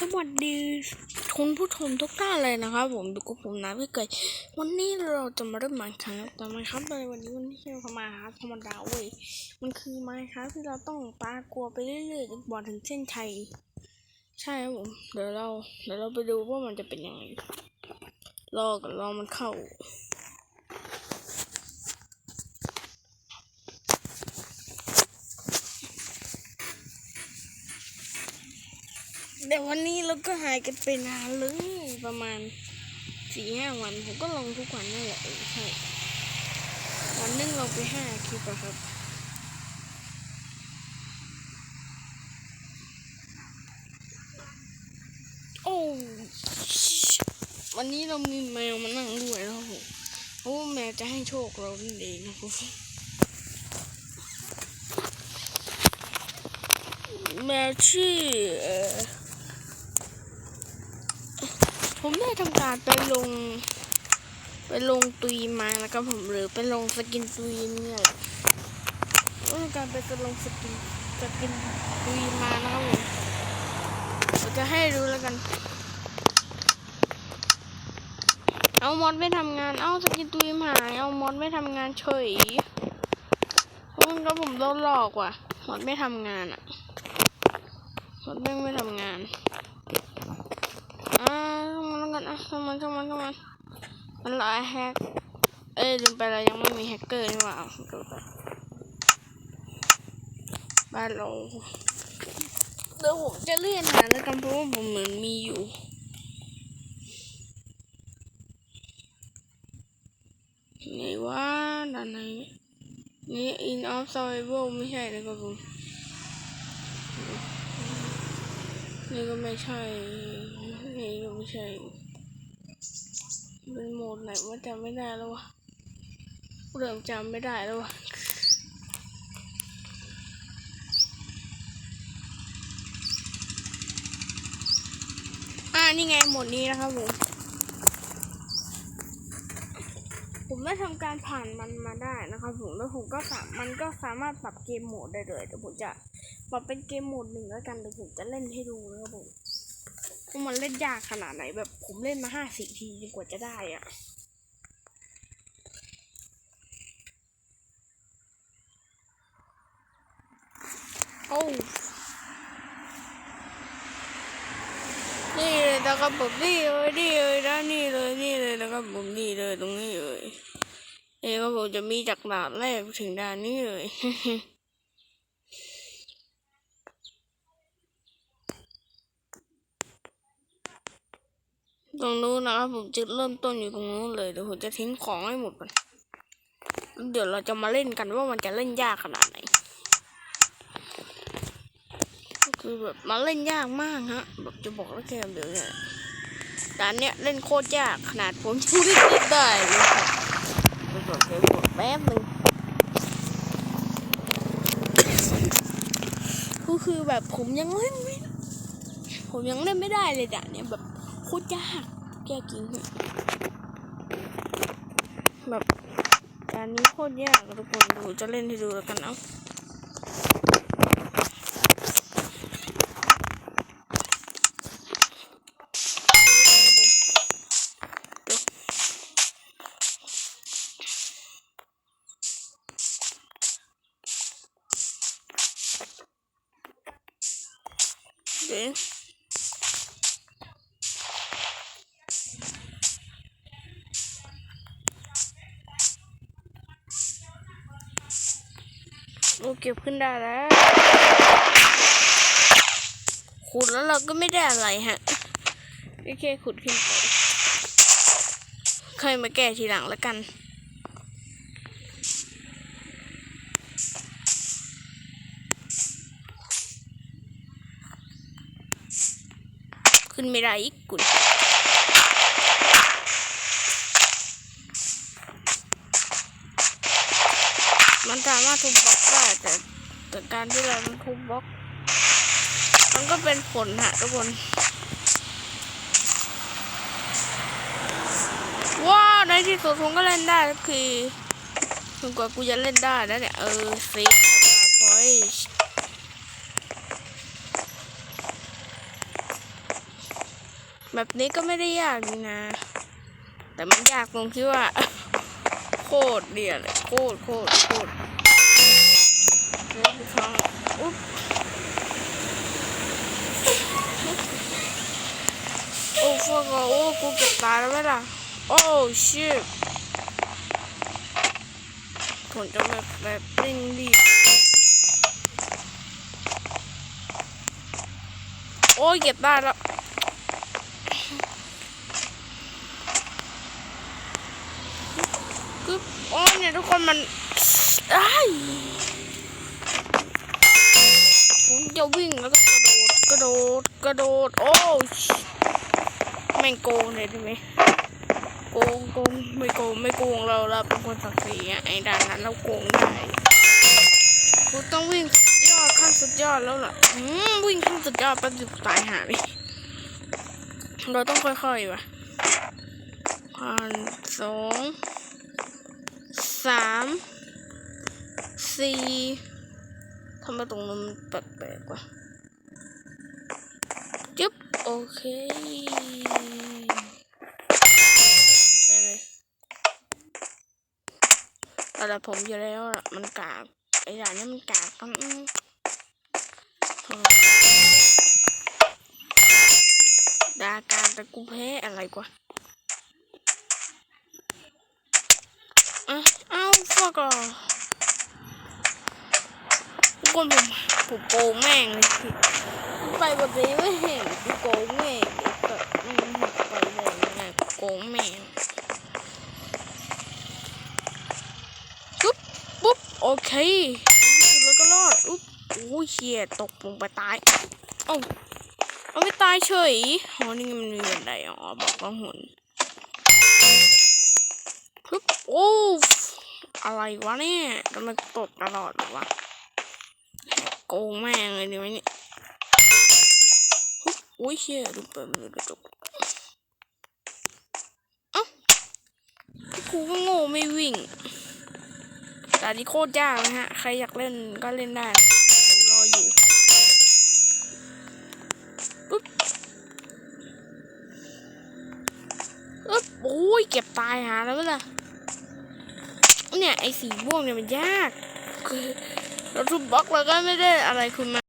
สวัสดีคุณผู้ชมทุกท่านเลยนะครับ ผมดูกับผมนะพี่เกยวันนี้เราจะมาเริ่มมันครับแต่มันครับในวันนี้วันนี้เราทำมาครับธรรมดาเว้ยมันคือไม้ครับที่เราต้องปากลัวไปเรื่อยๆจนกว่าถึงเส้นชัยใช่ครับผมเดี๋ยวเราเดี๋ยวเราไปดูว่ามันจะเป็นยังไงรอกันรอมันเข้า เดี๋ยววันนี้เราก็หายกันไปนานเลยประมาณสี่ห้าวัน ผมก็ลงทุกวันนั่นแหละใช่วันนึงลงไปห้าคลิปอะครับโอ้วันนี้เรามีแมวมานั่งด้วยแล้วผมเพราะว่าแมวจะให้โชคเรานั่นเองนะครับแมวชื่อ ผมได้ทำการไปลง ไปลงตุยมานะครับผมหรือไปลงสกินตุยเนี่ยและต้องการไปจะลงสกินสกินตุยมานะครับผมเราจะให้ดูแล้วกัน เอามอดไม่ทำงาน เอาสกินตุยหายเอามอดไม่ทำงานเฉยเพราะงั้นก็ผมโดนหลอกว่ะมอดไม่ทำงานอะมอดไม่งไม่ทำงานอ่า มันแล้วกันอะทำมันทำมันทำมันมันลายแฮก เอ้ยลืมไปเรายังไม่มีแฮกเกอร์นี่หว่าดูไปบ้านเราเดี๋ยวผมจะเลื่อนหาแล้วกันเพราะว่าผมเหมือนมีอยู่ไหนว่าด้านไหนนี่ in of survival ไม่ใช่นะครับผมนี่ก็ไม่ใช่ นี่ก็ไม่ใช่ เป็นโหมดไหนว่าจำไม่ได้แล้ววะเริ่มจำไม่ได้แล้ววะอ่านี่ไงโหมดนี้นะครับผม ผมได้ทำการผ่านมันมาได้นะครับผมแล้วผมก็สามมันก็สามารถปรับเกมโหมดได้เลยเดี๋ยวผมจะปรับเป็นเกมโหมดหนึ่งแล้วกันเดี๋ยวผมจะเล่นให้ดูนะครับผม ว่ามันเล่นยากขนาดไหนแบบผมเล่นมาห้าสี่ทีจนกว่าจะได้อะโอ้นี่เลยนะครับผมนี่เลยนี่เลยนะนี่เลยนี่เลยนะครับผมนี่เลยตรงนี้เลยนี่ครับผมจะมีจากด่านแรกถึงด่านนี้เลย ตรงนู้นนะครับผมจะเริ่มต้นอยู่ตรงนู้นเลยเดี๋ยวผมจะทิ้งของให้หมดก่อนเดี๋ยวเราจะมาเล่นกันว่ามันจะเล่นยากขนาดไหนคือแบบมาเล่นยากมากฮะแบบจะบอกแล้วแค่เดี๋ยวเนี่ยด่านเนี้ยเล่นโคตรยากขนาดผมยังไม่เล่นได้เลยครับเดี๋ยวแป๊บหนึงก็คือแบบผมยังเล่นไม่ผมยังเล่นไม่ได้เลยด่านเนี้ยแบบ โคตรยากแก้จริงแบบด่านนี้โคตรยากทุกคนผมจะเล่นให้ดูแล้วกันเนาะเดี๋ โอเก็บขึ้นได้แล้วขุดแล้วเราก็ไม่ได้อะไรฮะแค่ขุดขึ้นไปค่อยมาแก้ทีหลังแล้วกันขึ้นไม่ได้อีกกุน มันสามารถทุบบล็อกได้แต่แต่การที่เราทุบบล็อก มันก็เป็นผลฮะทุกคนว้าวในที่สุดผมก็เล่นได้สักทีถึงกว่ากูจะเล่นได้แล้วเนี่ย เออเซฟพอยแบบนี้ก็ไม่ได้ยากนี่นะ แต่มันยากตรงที่ว่า โคตรเดียเลยโคตรโคตรโคตรเล่นอีกครั้งอุ๊บโอ้ฟังโอ้กูเกือบตายแล้วไหมล่ะโอ้ชิบผมจะแบบแบบเร่งรีบโอ้เก็บได้แล้ว กึ๊บโอ้ย เนี่ยทุกคนมันไอ้ผมจะวิ่งแล้วก็กระโดด กระโดด กระโดด โอ้ชแม่งโกงเลยได้ไหมโกงโกงไม่โกงไม่โกงเราเราเป็นคนศักดิ์ศรีอะไอ้ด่านนั้นเราโกงได้กูต้องวิ่งสุดยอดขั้นสุดยอดแล้วล่ะอืมวิ่งขั้นสุดยอดแป๊บเดียวตายหาไปเราต้องค่อยๆว่ะพันสอง สามสี่ทำไมตรงนั้นมันแปลกๆวะจึ๊บโอเคไปเลยแต่ผมอยู่แล้วล่ะมันกากไอ้ด่านนี้มันกากกันอืมดาการแต่กูแพ้อะไรกว่า อะอ้าฟักอะทุกคนผมผมโกงแม่งเลยไปแบบนี้ไม่เห็นโกงแม่งแบบอืมไปเลยไงโกงแม่งปุ๊บปุ๊บโอเคแล้วก็รอดอุ๊บโอ้ยเชี่ยตกลงไปตายเอ้าเอาไม่ตายเฉยอ๋อนี่มันมีบันไดอ๋อบอกว่าหุ่น ปึ๊บโอ้อะไรวะเนี่ยทำไมตกตลอดเลยวะโกงแม่งเลยดีไหมเนี่ยปึ๊บโอ้ยเชี่ยดูเปิดมือกระจกเอ้ากูก็โง่ไม่วิ่งแต่ที่โคตรยากนะฮะ ใครอยากเล่นก็เล่นได้ ก็บตายหาแล้วไหมล่ะเนี่ยไอ้สีม่วงเนี่ยมันยาก คือเราทุบบล็อกแล้วก็ไม่ได้อะไรคุณมา